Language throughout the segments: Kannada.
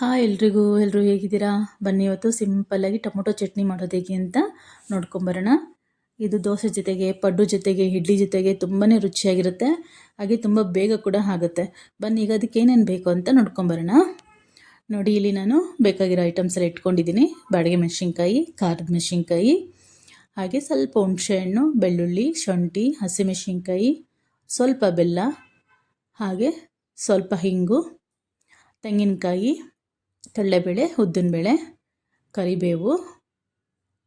ಹಾಯ್ ಎಲ್ರಿಗೂ ಎಲ್ಲರೂ ಹೇಗಿದ್ದೀರಾ? ಬನ್ನಿ ಇವತ್ತು ಸಿಂಪಲ್ಲಾಗಿ ಟೊಮೊಟೊ ಚಟ್ನಿ ಮಾಡೋದು ಹೇಗೆ ಅಂತ ನೋಡ್ಕೊಂಬರೋಣ. ಇದು ದೋಸೆ ಜೊತೆಗೆ, ಪಡ್ಡು ಜೊತೆಗೆ, ಇಡ್ಲಿ ಜೊತೆಗೆ ತುಂಬಾ ರುಚಿಯಾಗಿರುತ್ತೆ. ಹಾಗೆ ತುಂಬ ಬೇಗ ಕೂಡ ಆಗುತ್ತೆ. ಬನ್ನಿ, ಈಗ ಅದಕ್ಕೆ ಏನೇನು ಬೇಕು ಅಂತ ನೋಡ್ಕೊಂಬರೋಣ. ನೋಡಿ, ಇಲ್ಲಿ ನಾನು ಬೇಕಾಗಿರೋ ಐಟಮ್ಸ್ ಎಲ್ಲ ಇಟ್ಕೊಂಡಿದ್ದೀನಿ. ಬಾಡಿಗೆ ಮೆಣಸಿನ್ಕಾಯಿ, ಖಾರದ ಮೆಣಸಿನ್ಕಾಯಿ, ಹಾಗೆ ಸ್ವಲ್ಪ ಹುಣಸೆಹಣ್ಣು ಬೆಳ್ಳುಳ್ಳಿ, ಶುಂಠಿ ಹಸಿಮೆಣಸಿನ್ಕಾಯಿ ಸ್ವಲ್ಪ ಬೆಲ್ಲ, ಹಾಗೆ ಸ್ವಲ್ಪ ಹಿಂಗು, ತೆಂಗಿನಕಾಯಿ ಕಡಲೆಬೇಳೆ ಉದ್ದಿನಬೇಳೆ, ಕರಿಬೇವು,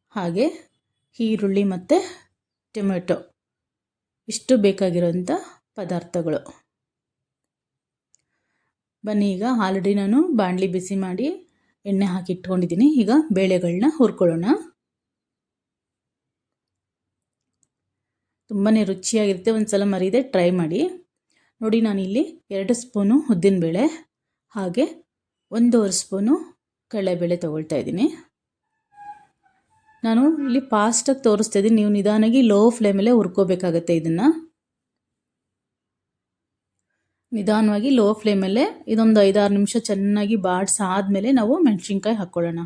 ಹಾಗೆ ಈರುಳ್ಳಿ ಮತ್ತು ಟೊಮೆಟೊ. ಇಷ್ಟು ಬೇಕಾಗಿರೋಂಥ ಪದಾರ್ಥಗಳು. ಬನ್ನಿ, ಈಗ ಆಲ್ರೆಡಿ ನಾನು ಬಾಣಲಿ ಬಿಸಿ ಮಾಡಿ ಎಣ್ಣೆ ಹಾಕಿ ಇಟ್ಕೊಂಡಿದ್ದೀನಿ. ಈಗ ಬೇಳೆಗಳನ್ನ ಹುರ್ಕೊಳ್ಳೋಣ. ತುಂಬಾ ರುಚಿಯಾಗಿರುತ್ತೆ. ಒಂದು ಸಲ ಮರೀದೆ ಟ್ರೈ ಮಾಡಿ. ನೋಡಿ, ನಾನಿಲ್ಲಿ ಎರಡು ಸ್ಪೂನು ಉದ್ದಿನಬೇಳೆ, ಹಾಗೆ ಒಂದೂವರೆ ಸ್ಪೂನು ಕಡಲೆಬೇಳೆ ತೊಗೊಳ್ತಾ ಇದ್ದೀನಿ. ನಾನು ಇಲ್ಲಿ ಫಾಸ್ಟಾಗಿ ತೋರಿಸ್ತಾ ಇದ್ದೀನಿ. ನೀವು ನಿಧಾನಾಗಿ ಲೋ ಫ್ಲೇಮಲ್ಲೇ ಹುರ್ಕೋಬೇಕಾಗತ್ತೆ ಇದನ್ನು. ನಿಧಾನವಾಗಿ ಲೋ ಫ್ಲೇಮಲ್ಲೇ ಇದೊಂದು ಐದಾರು ನಿಮಿಷ ಚೆನ್ನಾಗಿ ಬಾಡಿಸಾದ್ಮೇಲೆ ನಾವು ಮೆಣಸಿನ್ಕಾಯಿ ಹಾಕ್ಕೊಳ್ಳೋಣ.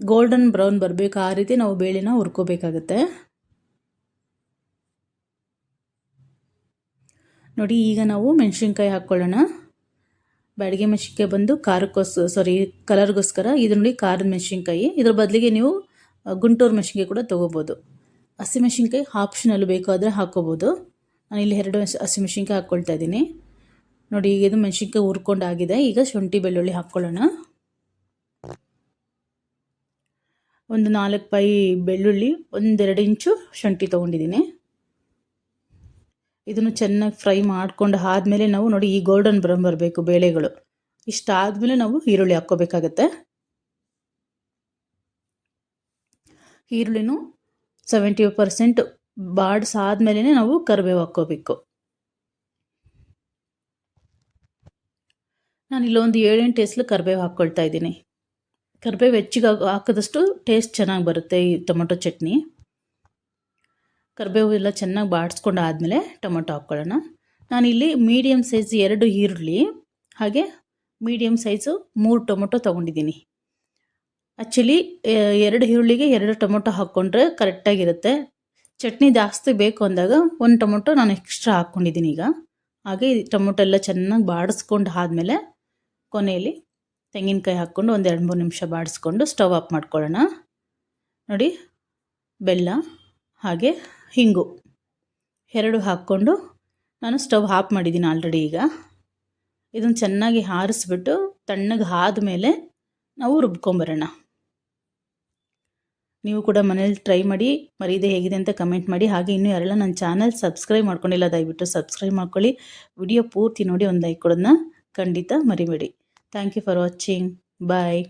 ಗೋಲ್ಡನ್ ಬ್ರೌನ್ ಬರಬೇಕು. ಆ ರೀತಿ ನಾವು ಬೇಳೆನ ಹುರ್ಕೋಬೇಕಾಗತ್ತೆ. ನೋಡಿ, ಈಗ ನಾವು ಮೆಣಸಿನ್ಕಾಯಿ ಹಾಕ್ಕೊಳ್ಳೋಣ. ಬಾಡಿಗೆ ಮೆಣಸಿನ್ಕಾಯಿ ಬಂದು ಖಾರಕ್ಕೋಸ್ ಸಾರಿ ಕಲರ್ಗೋಸ್ಕರ ಇದು ನೋಡಿ ಖಾರದ ಮೆಣಸಿನ್ಕಾಯಿ. ಇದ್ರ ಬದಲಿಗೆ ನೀವು ಗುಂಟೂರು ಮೆಣಸಿನ್ಕಾಯಿ ಕೂಡ ತೊಗೋಬೋದು. ಹಸಿಮೆಣ್ಸಿನ್ಕಾಯಿ ಆಪ್ಷನಲ್ಲಿ ಬೇಕಾದರೆ ಹಾಕ್ಕೋಬೋದು ನಾನು ಇಲ್ಲಿ ಎರಡು ಹಸಿಮೆಣಸಿನ್ಕಾಯಿ ಹಾಕ್ಕೊಳ್ತಾ ಇದ್ದೀನಿ. ನೋಡಿ, ಈಗ ಇದು ಮೆಣಸಿನ್ಕಾಯಿ ಹುರ್ಕೊಂಡಾಗಿದೆ. ಈಗ ಶುಂಠಿ, ಬೆಳ್ಳುಳ್ಳಿ ಹಾಕ್ಕೊಳ್ಳೋಣ. ಒಂದು ನಾಲ್ಕು ಪೈ ಬೆಳ್ಳುಳ್ಳಿ, ಒಂದೆರಡು ಇಂಚು ಶುಂಠಿ ತೊಗೊಂಡಿದ್ದೀನಿ. ಇದನ್ನು ಚೆನ್ನಾಗಿ ಫ್ರೈ ಮಾಡ್ಕೊಂಡು ಆದಮೇಲೆ ನಾವು ನೋಡಿ ಈ ಗೋಲ್ಡನ್ ಬ್ರೌನ್ ಬರಬೇಕು ಬೇಳೆಗಳು. ಇಷ್ಟಾದಮೇಲೆ ನಾವು ಈರುಳ್ಳಿ ಹಾಕ್ಕೋಬೇಕಾಗತ್ತೆ. ಈರುಳ್ಳಿನೂ ಸೆವೆಂಟಿ ಪರ್ಸೆಂಟ್ ಬಾಡಿಸಾದ್ಮೇಲೆ ನಾವು ಕರಿಬೇವು ಹಾಕ್ಕೋಬೇಕು. ನಾನು ಇಲ್ಲೊಂದು ಏಳೆಂಟು ಎಸ್ಲು ಕರಿಬೇವು ಹಾಕ್ಕೊಳ್ತಾ ಇದ್ದೀನಿ. ಕರಿಬೇವು ಹೆಚ್ಚಿಗೆ ಹಾಕಿದಷ್ಟು ಟೇಸ್ಟ್ ಚೆನ್ನಾಗಿ ಬರುತ್ತೆ ಈ ಟೊಮೊಟೊ ಚಟ್ನಿ. ಕರಿಬೇವು ಎಲ್ಲ ಚೆನ್ನಾಗಿ ಬಾಡಿಸ್ಕೊಂಡು ಆದಮೇಲೆ ಟೊಮೊಟೊ ಹಾಕ್ಕೊಳ್ಳೋಣ. ನಾನಿಲ್ಲಿ ಮೀಡಿಯಮ್ ಸೈಜ್ ಎರಡು ಈರುಳ್ಳಿ, ಹಾಗೆ ಮೀಡಿಯಮ್ ಸೈಜು ಮೂರು ಟೊಮೊಟೊ ತೊಗೊಂಡಿದ್ದೀನಿ. ಆ್ಯಕ್ಚುಲಿ ಎರಡು ಈರುಳ್ಳಿಗೆ ಎರಡು ಟೊಮೊಟೊ ಹಾಕ್ಕೊಂಡ್ರೆ ಕರೆಕ್ಟಾಗಿರುತ್ತೆ. ಚಟ್ನಿ ಜಾಸ್ತಿ ಬೇಕು ಅಂದಾಗ ಒಂದು ಟೊಮೊಟೊ ನಾನು ಎಕ್ಸ್ಟ್ರಾ ಹಾಕ್ಕೊಂಡಿದ್ದೀನಿ ಈಗ. ಹಾಗೆ ಟೊಮೊಟೊ ಎಲ್ಲ ಚೆನ್ನಾಗಿ ಬಾಡಿಸ್ಕೊಂಡು ಆದಮೇಲೆ ಕೊನೆಯಲ್ಲಿ ತೆಂಗಿನಕಾಯಿ ಹಾಕ್ಕೊಂಡು ಒಂದು ಎರಡು ಮೂರು ನಿಮಿಷ ಬಾಡಿಸ್ಕೊಂಡು ಸ್ಟವ್ ಆಫ್ ಮಾಡ್ಕೊಳ್ಳೋಣ. ನೋಡಿ, ಬೆಲ್ಲ, ಹಾಗೆ ಹಿಂಗು. ಎರಡು ಹಾಕ್ಕೊಂಡು ನಾನು ಸ್ಟವ್ ಆಫ್ ಮಾಡಿದ್ದೀನಿ ಆಲ್ರೆಡಿ ಈಗ. ಇದನ್ನು ಚೆನ್ನಾಗಿ ಹಾರಿಸ್ಬಿಟ್ಟು ತಣ್ಣಗೆ ಆದಮೇಲೆ ನಾವು ರುಬ್ಕೊಂಬರೋಣ. ನೀವು ಕೂಡ ಮನೇಲಿ ಟ್ರೈ ಮಾಡಿ, ಮರೀದೆ ಹೇಗಿದೆ ಅಂತ ಕಮೆಂಟ್ ಮಾಡಿ. ಹಾಗೆ ಇನ್ನೂ ಯಾರೆಲ್ಲ ನನ್ನ ಚಾನಲ್ ಸಬ್ಸ್ಕ್ರೈಬ್ ಮಾಡ್ಕೊಂಡಿಲ್ಲ, ದಯವಿಟ್ಟು ಸಬ್ಸ್ಕ್ರೈಬ್ ಮಾಡ್ಕೊಳ್ಳಿ. ವಿಡಿಯೋ ಪೂರ್ತಿ ನೋಡಿ ಒಂದು ಲೈಕ್ ಕೊಡೋದನ್ನ ಖಂಡಿತ ಮರಿಬೇಡಿ. Thank you for watching. Bye.